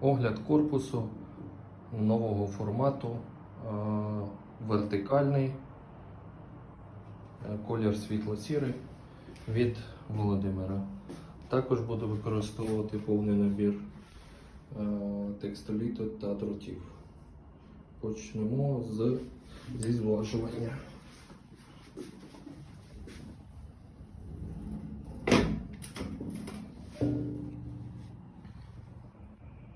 Огляд корпусу нового формату, е, вертикальний, е, колір світло-сірий від Володимира. Також буду використовувати повний набір е, текстоліту та дротів. Почнемо з, зі зважування.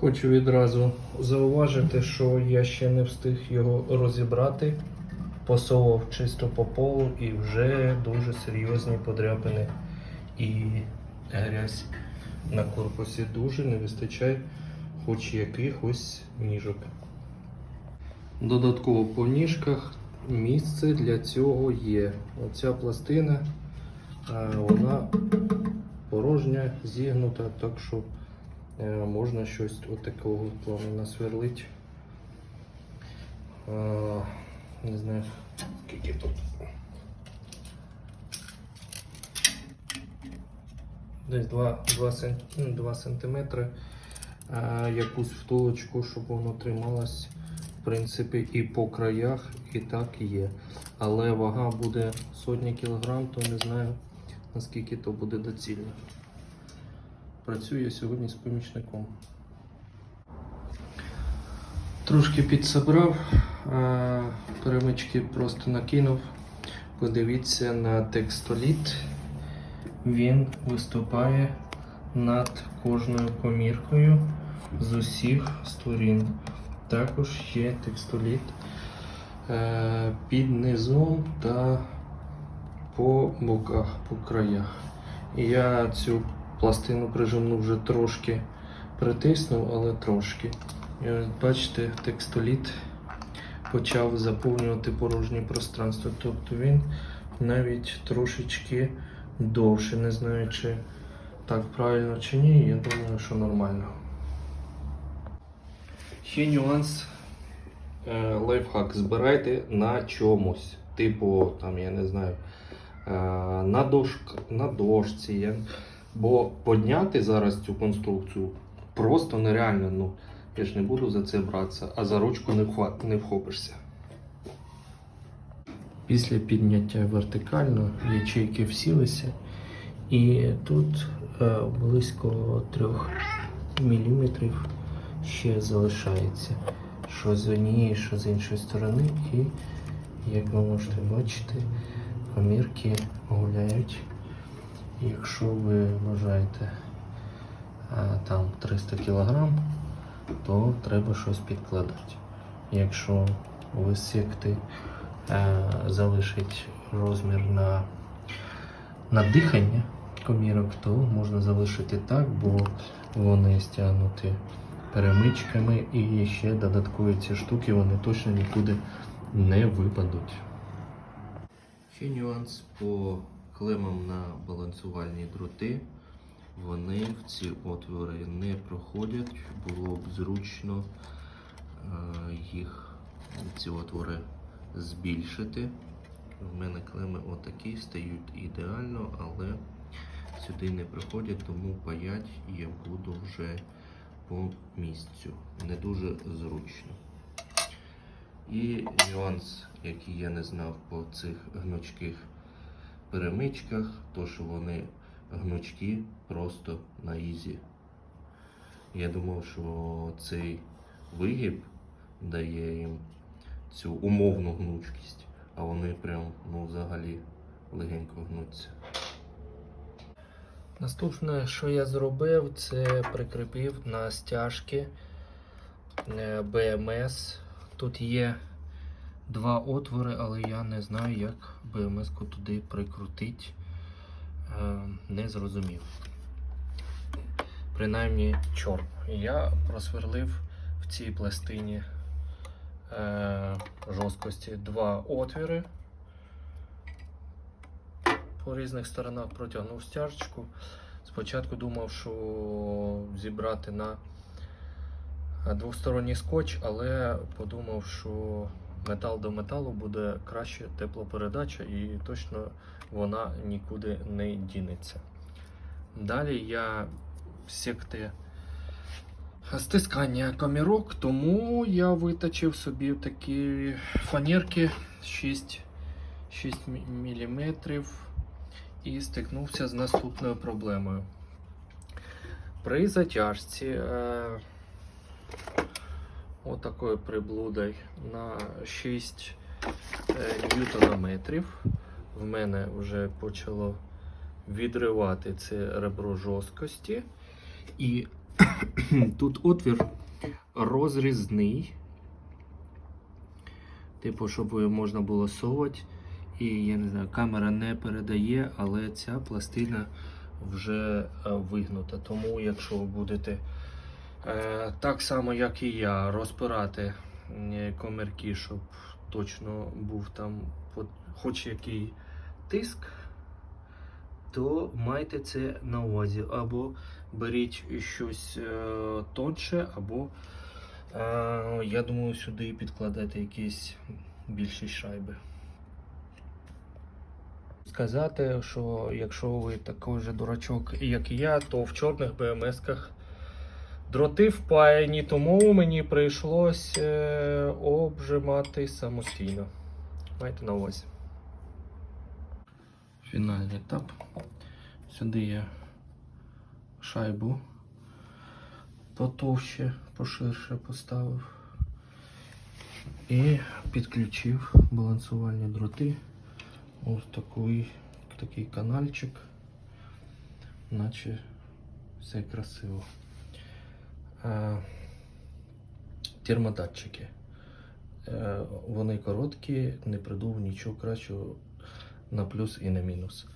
Хочу відразу зауважити, що я ще не встиг його розібрати. Посолов чисто по полу і вже дуже серйозні подряпини і грязь на корпусі. Дуже не вистачає хоч якихось ніжок. Додатково по ніжках місце для цього є. Оця пластина, е, вона порожня, зігнута, так що можна щось от такого плану насверлити. Е, Не знаю, скільки тут. Десь 2, 2, см, 2 сантиметри. Е, Якусь втулочку, щоб воно трималось. В принципі, і по краях, і так є. Але вага буде сотні кілограм, то не знаю наскільки то буде доцільно. Працюю я сьогодні з помічником. Трошки підсобрав, е, перемички просто накинув. Подивіться на текстоліт. Він виступає над кожною коміркою з усіх сторін. Також є текстоліт е, під низом та по боках, по краях. Я цю пластину прижимну вже трошки притиснув, але трошки. І ось бачите, текстоліт почав заповнювати порожнє пространство. Тобто він навіть трошечки довше. Не знаю, чи так правильно чи ні. Я думаю, що нормально. Ще нюанс. Е, лайфхак збирайте на чомусь. Типу, там, я не знаю, е, на, дошк, на дошці. Я... Бо подняти зараз цю конструкцію просто нереально. Ну, я ж не буду за це братися, а за ручку не, вхва... не вхопишся. Після підняття вертикально ячейки всілися, і тут е, близько 3 мм ще залишається. Що з однієї, що з іншої сторони. І як ви можете бачити, комірки гуляють. Якщо ви вважаєте там 300 кг, то треба щось підкладати. Якщо висікти е, залишить розмір на, на дихання комірок, то можна залишити так, бо вони стягнуті перемичками і ще додаткові ці штуки вони точно нікуди не випадуть. Ще нюанс по клемам на балансувальні дроти. Вони в ці отвори не проходять. Було б зручно е, їх ці отвори збільшити. В мене клеми отакі стають ідеально, але сюди не проходять, тому паять я буду вже по місцю. Не дуже зручно. І нюанс, який я не знав по цих гнучких перемичках, то що вони гнучки просто на ізі. Я думав, що цей вигиб дає їм цю умовну гнучкість, а вони прям ну, взагалі легенько гнуться. Наступне, що я зробив, це прикріпив на стяжки е, BMS. Тут є два отвори, але я не знаю, як BMS-ку туди прикрутити. Е, Не зрозумів. Принаймні чорно. Я просверлив в цій пластині е, жорсткості два отвіри. По різних сторонах протягнув стяжечку. Спочатку думав, що зібрати на двосторонній скотч, але подумав, що метал до металу буде краще теплопередача і точно вона нікуди не дінеться. Далі я секти стискання комірок, тому я виточив собі такі фанерки 6, 6 мм і стикнувся з наступною проблемою. При затяжці е, отакою приблудою на 6 е, ньютонометрів в мене вже почало відривати це ребро жорсткості. І тут отвір розрізний. Типу, щоб можна було совати. І я не знаю, камера не передає, але ця пластина вже е, вигнута. Тому, якщо ви будете так само, як і я, розпирати е, комірки, щоб точно був там хоч який тиск, то майте це на увазі. Або беріть щось е, тонше, або е, я думаю, сюди підкладати якісь більші шайби. Сказати, що якщо ви такий же дурачок, як і я, то в чорних БМС-ках дроти впаяні, тому мені прийшлось е, обжимати самостійно. Майте на увазі. Фінальний етап. Сюди я шайбу потовще, поширше поставив і підключив балансувальні дроти. Ось такий, такий канальчик, наче все красиво. А, термодатчики. Е, вони короткі, не придумав нічого кращого на плюс і на мінус.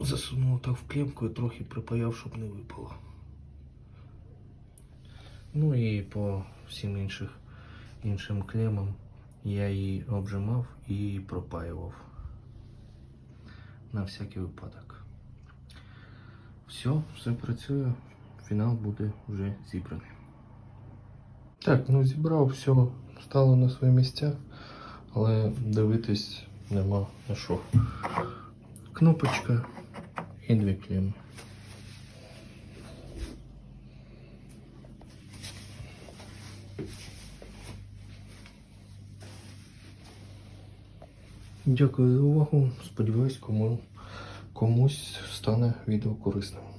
Засунув так в клемку і трохи припаяв, щоб не випало. Ну і по всім інших, іншим клемам я її обжимав і пропаював. На всякий випадок. Все, все працює. Фінал буде вже зібраний. Так, ну зібрав все, стало на свої місця, але дивитись нема на що. Кнопочка і дві клеми. Дякую за увагу. Сподіваюсь, кому, комусь стане відео корисним.